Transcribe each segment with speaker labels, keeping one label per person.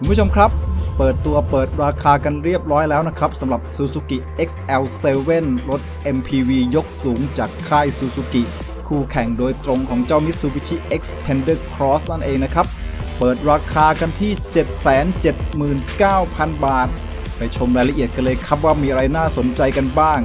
Speaker 1: คุณผู้ชมครับเปิดตัวเปิดราคากันเรียบร้อยแล้วนะครับสำหรับ Suzuki XL7 รถ MPV ยกสูงจากค่าย Suzuki คู่แข่งโดยตรงของเจ้า Mitsubishi Xpander Cross นั่นเองนะครับ เปิดราคากันที่ 779,000 บาท ไปชมรายละเอียดกันเลยครับว่ามีอะไรน่าสนใจกันบ้าง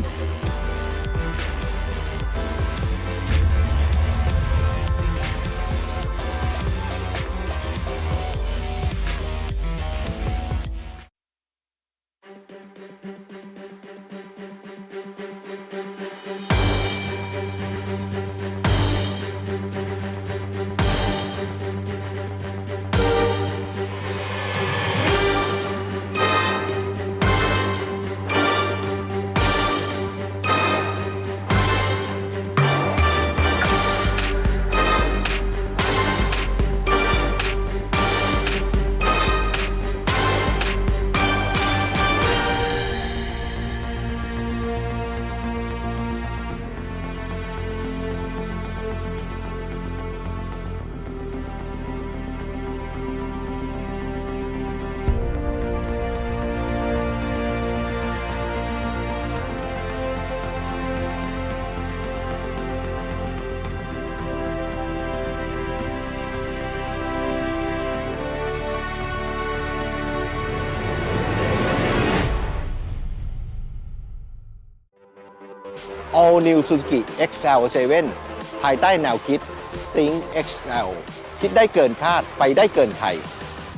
Speaker 2: All New Suzuki XL7 ภายใต้แนวคิด Think XL คิดได้เกินคาดไปได้เกินใคร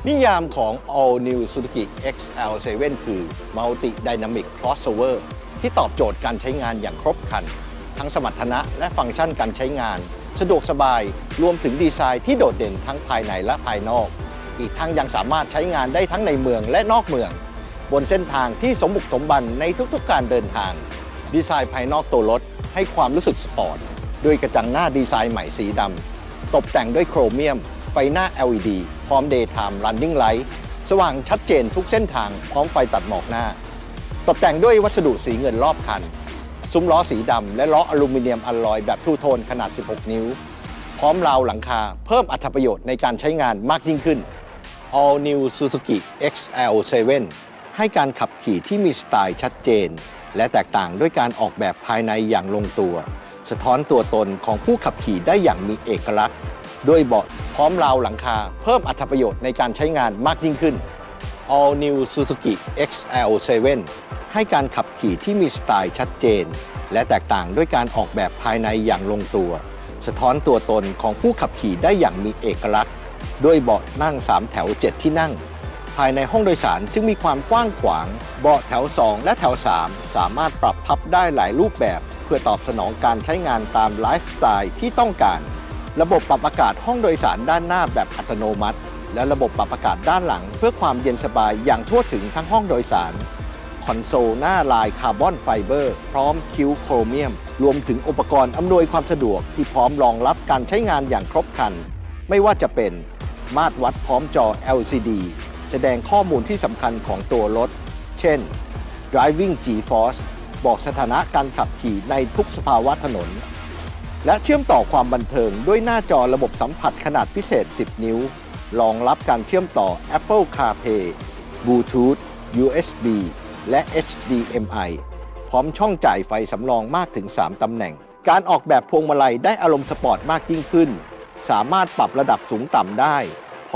Speaker 2: นิยามของ All New Suzuki XL7 คือ Multi Dynamic Crossover ที่ตอบโจทย์การใช้งานอย่างครบครัน ทั้งสมรรถนะและฟังก์ชันการใช้งาน สะดวกสบายรวมถึงดีไซน์ที่โดดเด่นทั้งภายในและภายนอก อีกทั้งยังสามารถใช้งานได้ทั้งในเมืองและนอกเมือง บนเส้นทางที่สมบุกสมบันในทุกๆการเดินทาง ดีไซน์ภายนอกตัวรถให้ความรู้สึกสปอร์ตด้วยกระจังหน้าดีไซน์ใหม่สีดำ ตกแต่งด้วยโครเมียม ไฟหน้า LED พร้อม Daytime Running Light สว่างชัดเจนทุกเส้นทางพร้อมไฟตัดหมอกหน้า ตกแต่งด้วยวัสดุสีเงินรอบคัน ซุ้มล้อสีดำและล้ออลูมิเนียมอลลอยแบบทูโทนขนาด 16 นิ้ว พร้อมราวหลังคาเพิ่มอัตประโยชน์ในการใช้งานมากยิ่งขึ้น All New Suzuki XL7 ให้การขับขี่ที่มีสไตล์ชัดเจน และแตกต่างด้วยการออกแบบภายในอย่างลงตัว สะท้อนตัวตนของผู้ขับขี่ได้อย่างมีเอกลักษณ์ ด้วยเบาะพร้อมราวหลังคา เพิ่มอัตประโยชน์ในการใช้งานมากยิ่งขึ้น All New Suzuki XL7 ให้การขับขี่ที่มีสไตล์ชัดเจน และแตกต่างด้วยการออกแบบภายในอย่างลงตัว สะท้อนตัวตนของผู้ขับขี่ได้อย่างมีเอกลักษณ์ ด้วยเบาะนั่ง 3 แถว 7 ที่นั่ง ภายในห้องโดยสารจึงมีความกว้างขวาง เบาะแถว 2 และแถว 3 สามารถปรับพับได้หลายรูปแบบ เพื่อตอบสนองการใช้งานตามไลฟ์สไตล์ที่ต้องการ ระบบปรับอากาศห้องโดยสารด้านหน้าแบบอัตโนมัติ และระบบปรับอากาศด้านหลัง เพื่อความเย็นสบายอย่างทั่วถึงทั้งห้องโดยสารคอนโซลหน้าลายคาร์บอนไฟเบอร์พร้อมคิ้วโครเมียม รวมถึงอุปกรณ์อำนวยความสะดวกที่พร้อมรองรับการใช้งานอย่างครบครัน ไม่ว่าจะเป็นมาตรวัดพร้อมจอ LCD แสดงข้อมูลที่สำคัญของตัวรถ เช่น driving G-force บอกสถานะการขับขี่ในทุกสภาวะถนน และเชื่อมต่อความบันเทิงด้วยหน้าจอระบบสัมผัสขนาดพิเศษ 10 นิ้ว รองรับการเชื่อมต่อ Apple CarPlay Bluetooth USB และ HDMI พร้อมช่องจ่ายไฟสำรองมากถึง 3 ตำแหน่ง การออกแบบพวงมาลัยได้อารมณ์สปอร์ตมากยิ่งขึ้น สามารถปรับระดับสูงต่ำได้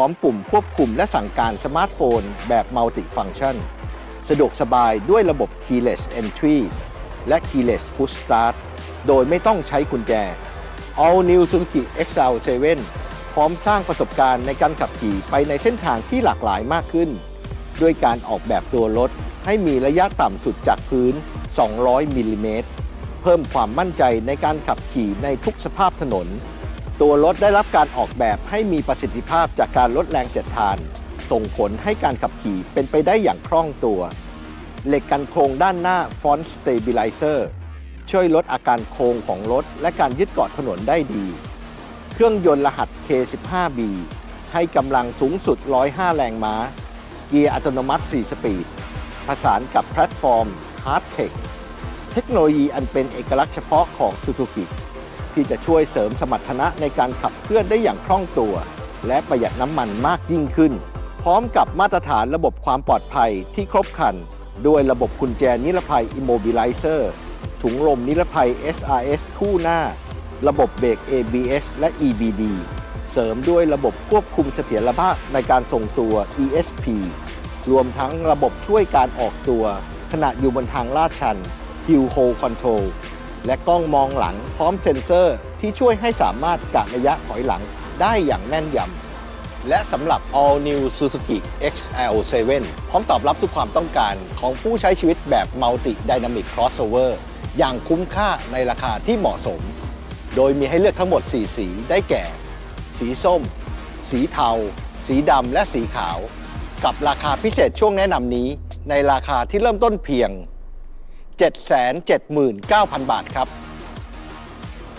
Speaker 2: ร้อมปุ่มควบคุมและสั่งการสมาร์ทโฟนแบบมัลติฟัง c t ชันสะดวกสบายด้วยระบบ keyless entry และ keyless push start โดยไม่ต้องใช้กุญแจ All New Suzuki XL7 พร้อมสร้างประสบการณ์ในการขับขี่ไปในเส้นทางที่หลากหลายมากขึ้น ด้วยการออกแบบตัวรถให้มีระยะต่ำสุดจากพื้น 200 มิลลิเมตร เพิ่มความมั่นใจในการขับขี่ในทุกสภาพถนน ตัวรถได้รับการออกแบบให้มีประสิทธิภาพจากการลดแรงเสียดทาน ส่งผลให้การขับขี่เป็นไปได้อย่างคล่องตัว เหล็กกันโครงด้านหน้า Front Stabilizer ช่วยลดอาการโค้งของรถ และการยึดเกาะถนนได้ดี เครื่องยนต์รหัส K15B ให้กำลังสูงสุด 105 แรงม้า เกียร์อัตโนมัติ 4 สปีด ผสานกับแพลตฟอร์ม Hardtech เทคโนโลยีอันเป็นเอกลักษณ์เฉพาะของ Suzuki ที่จะช่วยเสริมสมรรถนะในการขับเคลื่อนได้อย่างคล่องตัว และประหยัดน้ำมันมากยิ่งขึ้น พร้อมกับมาตรฐานระบบความปลอดภัยที่ครบครัน ด้วยระบบกุญแจนิรภัย Immobilizer ถุงลมนิรภัย SRS คู่หน้า ระบบเบรก ABS และ EBD เสริมด้วยระบบควบคุมเสถียรภาพในการทรงตัว ESP รวมทั้งระบบช่วยการออกตัว ขณะอยู่บนทางลาดชัน Hill Hold Control และกล้องมองหลังพร้อมเซ็นเซอร์ที่ช่วยให้สามารถกะระยะถอยหลังได้อย่างแม่นยำ และสำหรับ All New Suzuki XL7 พร้อมตอบรับทุกความต้องการของผู้ใช้ชีวิตแบบ Multi Dynamic Crossover อย่างคุ้มค่าในราคาที่เหมาะสม โดยมีให้เลือกทั้งหมด 4 สีได้แก่ สีส้ม สีเทา สีดำและสีขาว กับราคาพิเศษช่วงแนะนำนี้ในราคาที่เริ่มต้นเพียง 779,000 บาทครับ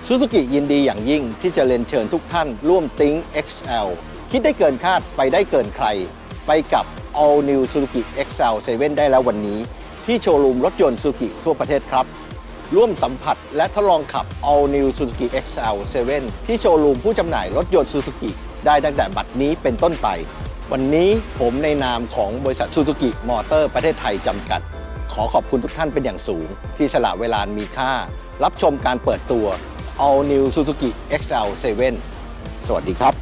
Speaker 2: ซูซูกิยินดีอย่างยิ่งที่จะเรียนเชิญทุกท่านร่วมติ้ง XL คิดได้เกินคาดไปได้เกินใคร ไปกับ All New Suzuki XL7 ได้แล้ววันนี้ ที่โชว์รูมรถยนต์ซูซูกิทั่วประเทศครับ ร่วมสัมผัสและทดลองขับ All New Suzuki XL7 ที่โชว์รูมผู้จำหน่ายรถยนต์ซูซูกิได้ตั้งแต่บัดนี้เป็นต้นไป วันนี้ผมในนามของบริษัทซูซูกิมอเตอร์ประเทศไทยจำกัด ขอขอบคุณทุกท่านเป็นอย่างสูง ที่สละเวลามีค่า รับชมการเปิดตัว All New Suzuki XL7 สวัสดีครับ